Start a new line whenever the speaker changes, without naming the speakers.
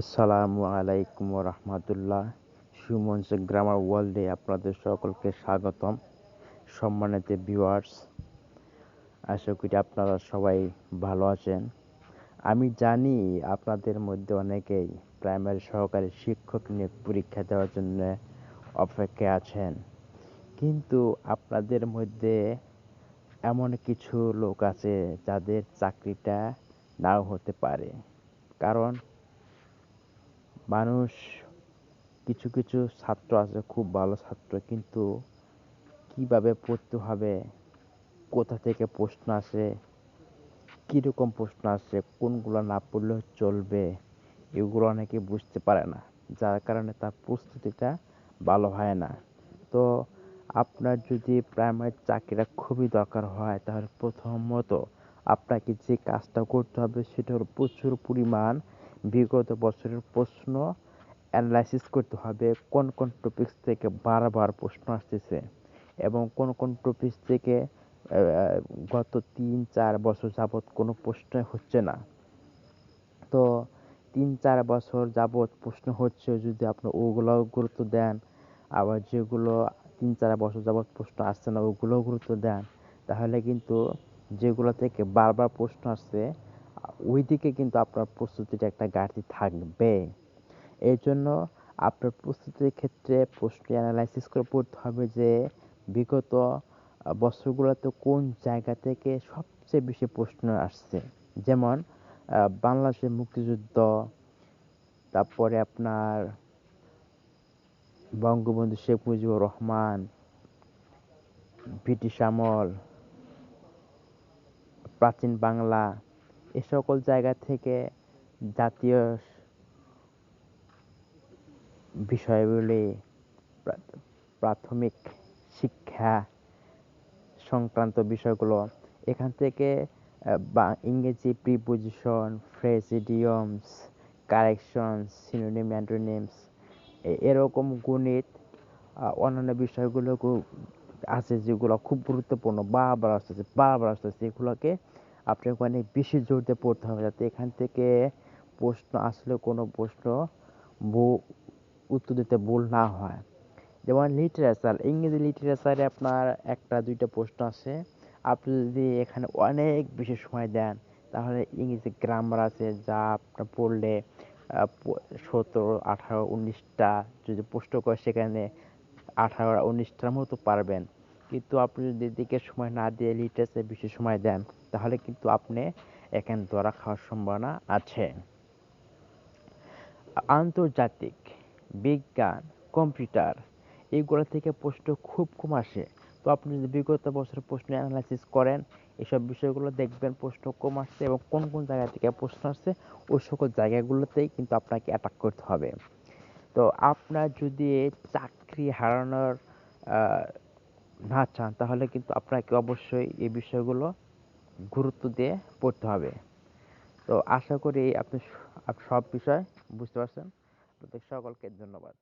আসসালামু আলাইকুম রহমতুল্লাহ সুমনস গ্রামার ওয়ার্ল্ডে আপনাদের সকলকে স্বাগতম। সম্মানিত ভিউয়ার্স আশা করি আপনারা সবাই ভালো আছেন। আমি জানি আপনাদের মধ্যে অনেকেই প্রাইমারি সহকারী শিক্ষক নিয়োগ পরীক্ষা দেওয়ার জন্য অপেক্ষায় আছেন। কিন্তু আপনাদের মধ্যে এমন কিছু লোক আছে যাদের চাকরিটা নাও হতে পারে। কারণ মানুষ, কিছু কিছু ছাত্র আছে, খুব ভালো ছাত্র, কিন্তু কীভাবে পড়তে হবে, কোথা থেকে প্রশ্ন আসে, কীরকম প্রশ্ন আসে, কোনগুলো না পড়লেও চলবে, এগুলো অনেকে বুঝতে পারে না, যার কারণে তার প্রস্তুতিটা ভালো হয় না। তো আপনার যদি প্রাইমারি চাকরিটা খুবই দরকার হয়, তাহলে প্রথমত আপনাকে যে কাজটা করতে হবে সেটা হলো প্রচুর পরিমাণ বিগত বছরের প্রশ্ন অ্যানালাইসিস করতে হবে, কোন কোন টপিক্স থেকে বারবার প্রশ্ন আসতেছে এবং কোন কোন টপিক্স থেকে গত তিন চার বছর যাবৎ কোনো প্রশ্ন হচ্ছে না। তো তিন চার বছর যাবৎ প্রশ্ন হচ্ছে যদি আপনি ওগুলোও গুরুত্ব দেন, আবার যেগুলো তিন চার বছর যাবৎ প্রশ্ন আসছে না ওগুলোও গুরুত্ব দেন, তাহলে কিন্তু যেগুলো থেকে বারবার প্রশ্ন আসছে ওই দিকে কিন্তু আপনার প্রস্তুতিটা একটা ঘাটতি থাকবে। এই জন্য আপনার প্রস্তুতির ক্ষেত্রে প্রশ্ন অ্যানালাইসিস করে পড়তে হবে যে, বিগত বছরগুলোতে কোন জায়গা থেকে সবচেয়ে বেশি প্রশ্ন আসছে? যেমন বাংলাদেশের মুক্তিযুদ্ধ, তারপরে আপনার বঙ্গবন্ধু শেখ মুজিবুর রহমান, ব্রিটিশ আমল, প্রাচীন বাংলা এ সকল জায়গা থেকে জাতীয় বিষয়গুলি প্রাথমিক শিক্ষা সংক্রান্ত বিষয়গুলো। এখান থেকে বা ইংরেজি preposition phrase idioms corrections synonym antonyms এরকম গণিত অন্যান্য বিষয়গুলো আছে যেগুলো খুব গুরুত্বপূর্ণ, বারবার আসতেছে বারবার আসতেছে, এগুলোকে আপনাকে অনেক বেশি জোর দিয়ে পড়তে হবে যাতে এখান থেকে প্রশ্ন আসলে কোনো প্রশ্ন উত্তর দিতে ভুল না হয়। যেমন লিটারেচার ইংরেজি লিটারেচারে আপনার একটা, দুইটা প্রশ্ন আছে আপনি যদি এখানে অনেক বেশি সময় দেন, তাহলে ইংরেজি গ্রামার আছে যা আপনার পড়লে সতেরো, আঠারো, উনিশটা যদি প্রশ্ন করে সেখানে আঠারো, উনিশটার মতো পারবেন। কিন্তু আপনি যদি দিকে সময় না দিয়ে লিটারেচার বেশি সময় দেন, তাহলে কিন্তু আপনি এখানে ধরা খাওয়ার সম্ভাবনা আছে। আন্তর্জাতিক বিজ্ঞান, কম্পিউটার এইগুলো থেকে প্রশ্ন খুব কম আসে। তো আপনি যদি বিগত বছরের প্রশ্ন অ্যানালাইসিস করেন, এসব বিষয়গুলো দেখবেন প্রশ্ন কম আসছে এবং কোন কোন জায়গা থেকে প্রশ্ন আসছে, ওই সকল জায়গাগুলোতেই কিন্তু আপনাকে অ্যাটাক করতে হবে। তো আপনার যদি চাকরি হারানোর না চান, তাহলে কিন্তু আপনাকে অবশ্যই এই বিষয়গুলো গুরুত্ব দিয়ে পড়তে হবে। তো আশা করি আপনি সব বিষয় বুঝতে পারছেন। সকলকে ধন্যবাদ।